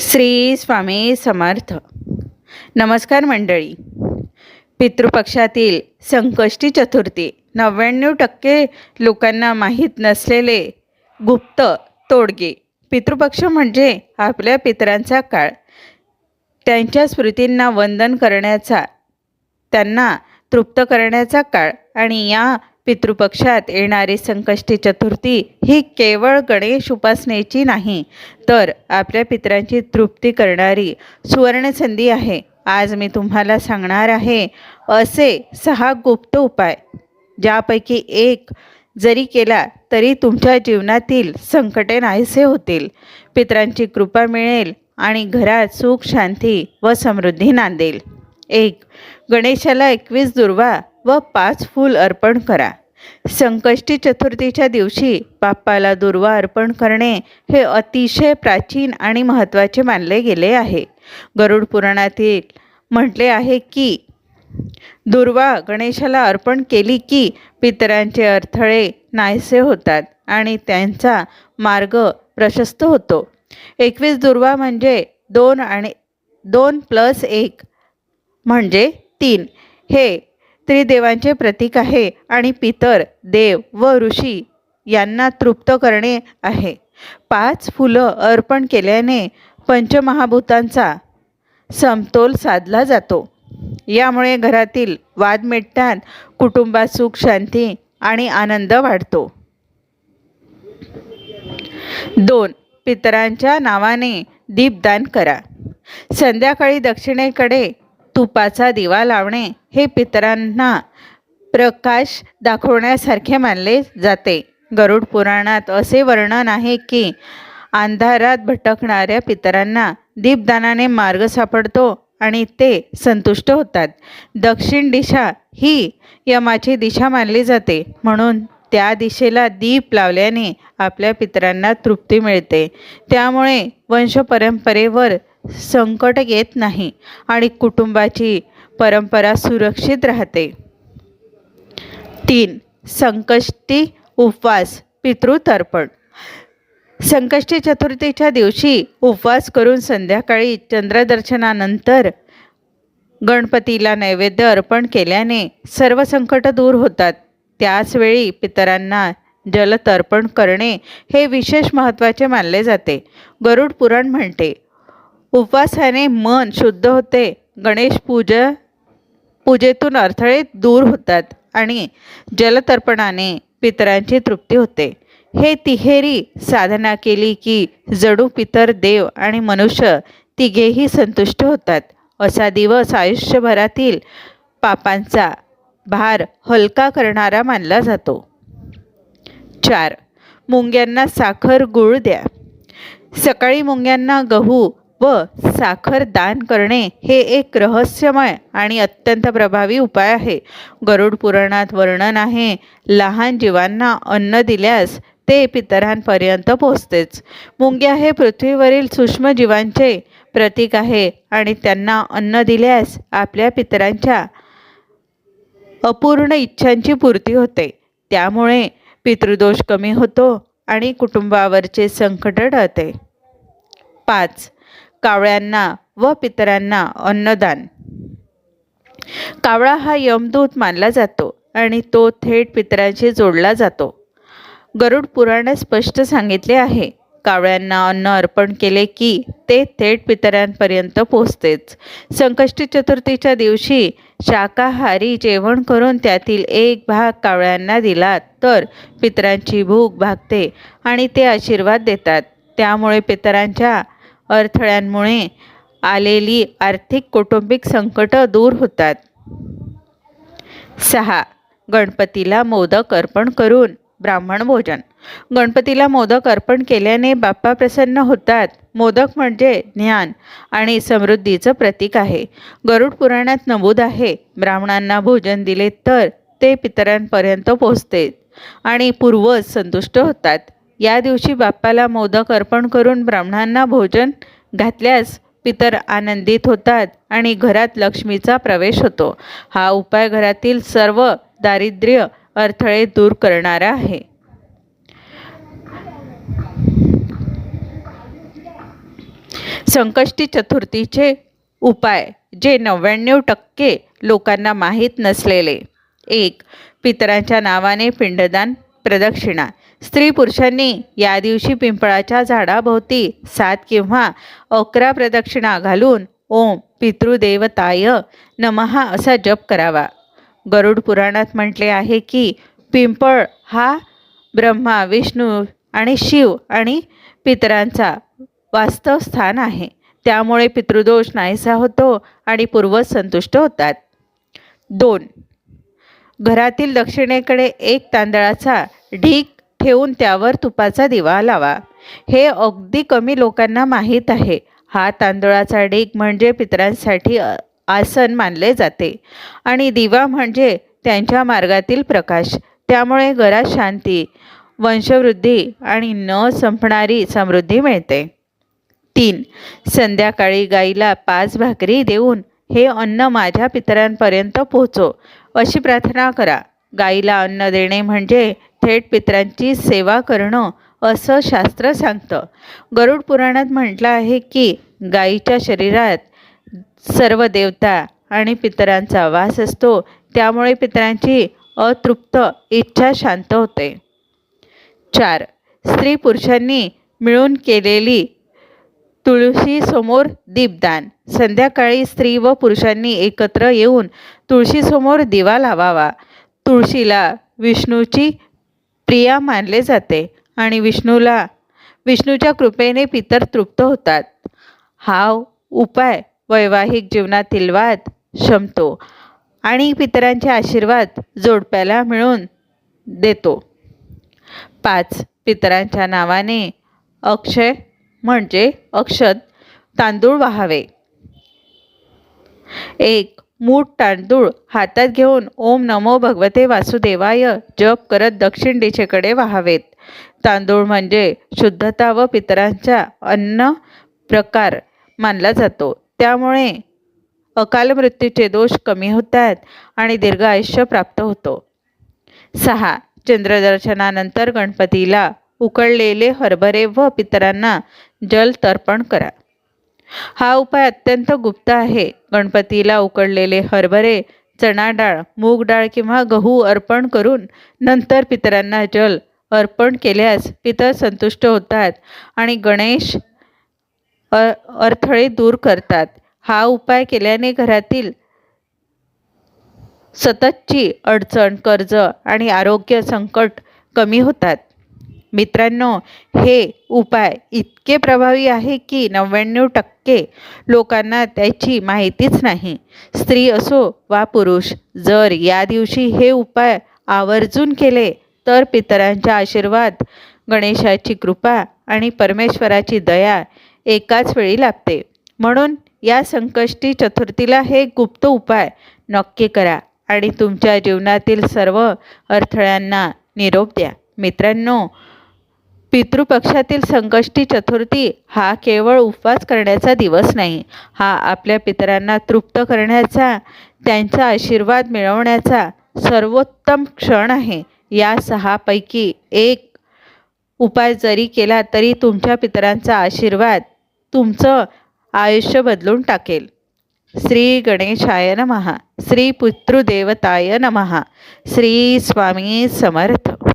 श्री स्वामी समर्थ. नमस्कार मंडळी. पितृपक्षातील संकष्टी चतुर्थी नव्याण्णव टक्के लोकांना माहीत नसलेले गुप्त तोडगे. पितृपक्ष म्हणजे आपल्या पितरांचा काळ. त्यांच्या स्मृतींना वंदन करण्याचा त्यांना तृप्त करण्याचा काळ आणि या पितृपक्षात येणारी संकष्टी चतुर्थी ही केवळ गणेश उपासनेची नाही तर आपल्या पित्रांची तृप्ती करणारी सुवर्णसंधी आहे. आज मी तुम्हाला सांगणार आहे असे सहा गुप्त उपाय ज्यापैकी एक जरी केला तरी तुमच्या जीवनातील संकटे नाहीसे होतील. पित्रांची कृपा मिळेल आणि घरात सुख शांती व समृद्धी नांदेल. एक गणेशाला एकवीस दुर्वा व पाच फूल अर्पण करा. संकष्टी चतुर्थीच्या दिवशी बाप्पाला दुर्वा अर्पण करणे हे अतिशय प्राचीन आणि महत्त्वाचे मानले गेले आहे. गरुड पुराणातील म्हटले आहे की दुर्वा गणेशाला अर्पण केली की पितरांचे अडथळे नाहीसे होतात आणि त्यांचा मार्ग प्रशस्त होतो. एकवीस दुर्वा म्हणजे दोन आणि दोन प्लस एक म्हणजे तीन. हे त्रिदेवांचे प्रतीक आहे आणि पितर देव व ऋषी यांना तृप्त करणे आहे. पाच फुलं अर्पण केल्याने पंचमहाभूतांचा समतोल साधला जातो. यामुळे घरातील वाद मिटतात कुटुंबात सुख शांती आणि आनंद वाढतो. दोन पितरांच्या नावाने दीपदान करा. संध्याकाळी दक्षिणेकडे तुपाचा दिवा लावणे हे पितरांना प्रकाश दाखवण्यासारखे मानले जाते. गरुड पुराणात असे वर्णन आहे की अंधारात भटकणाऱ्या पितरांना दीपदानाने मार्ग सापडतो आणि ते संतुष्ट होतात. दक्षिण दिशा ही यमाची दिशा मानली जाते. म्हणून त्या दिशेला दीप लावल्याने आपल्या पितरांना तृप्ती मिळते. त्यामुळे वंशपरंपरेवर संकट येत नाही आणि कुटुंबाची परंपरा सुरक्षित राहते. तीन संकष्टी उपवास पितृतर्पण. संकष्टी चतुर्थीच्या दिवशी उपवास करून संध्याकाळी चंद्रदर्शनानंतर गणपतीला नैवेद्य अर्पण केल्याने सर्व संकट दूर होतात. त्याचवेळी पितरांना जलतर्पण करणे हे विशेष महत्त्वाचे मानले जाते. गरुड पुराण म्हणते उपवासाने मन शुद्ध होते गणेश पूजा पूजेतून अडथळे दूर होतात आणि जलतर्पणाने पितरांची तृप्ती होते. हे तिहेरी साधना केली की जडू पितर देव आणि मनुष्य तिघेही संतुष्ट होतात. असा दिवस आयुष्यभरातील पापांचा भार हलका करणारा मानला जातो. चार मुंग्यांना साखर गूळ द्या. सकाळी मुंग्यांना गहू व साखर दान करणे हे एक रहस्यमय आणि अत्यंत प्रभावी उपाय आहे. गरुड पुराणात वर्णन आहे लहान जीवांना अन्न दिल्यास ते पितरांपर्यंत पोचतेच मुंग्या हे पृथ्वीवरील सूक्ष्म जीवांचे प्रतीक आहे आणि त्यांना अन्न दिल्यास आपल्या पितरांच्या अपूर्ण इच्छांची पूर्ती होते. त्यामुळे पितृदोष कमी होतो आणि कुटुंबावरचे संकट टळते. पाच. कावळ्यांना व पितरांना अन्नदान. कावळा हा यमदूत मानला जातो आणि तो थेट पितरांशी जोडला जातो. गरुड पुराणात स्पष्ट सांगितले आहे. कावळ्यांना अन्न अर्पण केले की ते थेट पितरांपर्यंत पोचतेच संकष्टी चतुर्थीच्या दिवशी शाकाहारी जेवण करून त्यातील एक भाग कावळ्यांना दिला तर पितरांची भूक भागते आणि ते आशीर्वाद देतात. त्यामुळे पितरांच्या अडथळ्यांमुळे आलेली आर्थिक कौटुंबिक संकट दूर होतात. सहा. गणपतीला मोदक अर्पण करून ब्राह्मण भोजन. गणपतीला मोदक अर्पण केल्याने बाप्पा प्रसन्न होतात. मोदक म्हणजे ज्ञान आणि समृद्धीचं प्रतीक आहे. गरुड पुराणात नमूद आहे ब्राह्मणांना भोजन दिले तर ते पितरांपर्यंत पोहोचते आणि पूर्वज संतुष्ट होतात. या दिवशी बाप्पाला मोदक अर्पण करून ब्राह्मणांना भोजन घातल्यास पितर आनंदित होतात आणि घरात लक्ष्मीचा प्रवेश होतो. हा उपाय घरातील सर्व दारिद्र्य अडथळे दूर करणारा आहे. संकष्टी चतुर्थीचे उपाय जे नव्याण्णव टक्के लोकांना माहीत नसलेले. एक पितरांच्या नावाने पिंडदान प्रदक्षिणा. स्त्री पुरुषांनी या दिवशी पिंपळाच्या झाडाभोवती सात किंवा अकरा प्रदक्षिणा घालून ओम पितृदेवताय नमहा असा जप करावा. गरुड पुराणात म्हटले आहे की पिंपळ हा ब्रह्मा विष्णू आणि शिव आणि पितरांचा वास्तव स्थान आहे. त्यामुळे पितृदोष नाहीसा होतो आणि पूर्वज संतुष्ट होतात. दोन. घरातील दक्षिणेकडे एक तांदळाचा ढीक ठेवून त्यावर तुपाचा दिवा लावा. हे अगदी कमी लोकांना माहीत आहे. हा तांदळाचा ढीक म्हणजे पितरांसाठी आसन मानले जाते. आणि दिवा म्हणजे त्यांच्या मार्गातील प्रकाश. त्यामुळे घरात शांती वंशवृद्धी आणि न संपणारी समृद्धी मिळते. तीन संध्याकाळी गाईला पाच भाकरी देऊन हे अन्न माझ्या पितरांपर्यंत पोहोचो. अशी प्रार्थना करा. गाईला अन्न देणे म्हणजे थेट पितरांची सेवा करणं असं शास्त्र सांगतं. गरुड पुराणात म्हटलं आहे की गाईच्या शरीरात सर्व देवता आणि पितरांचा वास असतो. त्यामुळे पितरांची अतृप्त इच्छा शांत होते. चार. स्त्री पुरुषांनी मिळून केलेली तुळशीसमोर दीपदान. संध्याकाळी स्त्री व पुरुषांनी एकत्र येऊन तुळशीसमोर दिवा लावावा. तुळशीला विष्णूची प्रिया मानले जाते आणि विष्णूला विष्णूच्या कृपेने पितर तृप्त होतात. हा उपाय वैवाहिक जीवनातील वाद शमतो आणि पितरांचे आशीर्वाद जोडप्याला मिळून देतो. पाच पितरांच्या नावाने अक्षय म्हणजे अक्षत तांदूळ वाहावे. एक मूठ तांदूळ हातात घेऊन ओम नमो भगवते वासुदेवाय जप करत दक्षिण दिशेकडे वाहावेत. तांदूळ म्हणजे शुद्धता व पितरांचा अन्न प्रकार मानला जातो. त्यामुळे अकाल मृत्यूचे दोष कमी होतात आणि दीर्घ आयुष्य प्राप्त होतो. सहा चंद्रदर्शनानंतर गणपतीला उकळलेले हरभरे व पितरांना जल तर्पण करा. हा उपाय अत्यंत गुप्त आहे. गणपतीला उकडलेले हरभरे चणा डाळ मूग डाळ किंवा गहू अर्पण करून नंतर पितरांना जल अर्पण केल्यास पितर संतुष्ट होतात आणि गणेश अडथळे दूर करतात. हा उपाय केल्याने घरातील सततची अडचण कर्ज आणि आरोग्य संकट कमी होतात. मित्रांनो हे उपाय इतके प्रभावी आहे की नव्याण्णव टक्के लोकांना त्याची माहितीच नाही. स्त्री असो वा पुरुष जर या दिवशी हे उपाय आवर्जून केले तर पितरांचा आशीर्वाद गणेशाची कृपा आणि परमेश्वराची दया एकाच वेळी लाभते. म्हणून या संकष्टी चतुर्थीला हे गुप्त उपाय नक्की करा आणि तुमच्या जीवनातील सर्व अडथळ्यांना निरोप द्या. मित्रांनो पितृपक्षातील संकष्टी चतुर्थी हा केवळ उपवास करण्याचा दिवस नाही हा आपल्या पितरांना तृप्त करण्याचा त्यांचा आशीर्वाद मिळवण्याचा सर्वोत्तम क्षण आहे. या सहापैकी एक उपाय जरी केला तरी तुमच्या पितरांचा आशीर्वाद तुमचं आयुष्य बदलून टाकेल. श्री गणेशाय नमहा श्री पितृदेवताय नमहा श्री स्वामी समर्थ.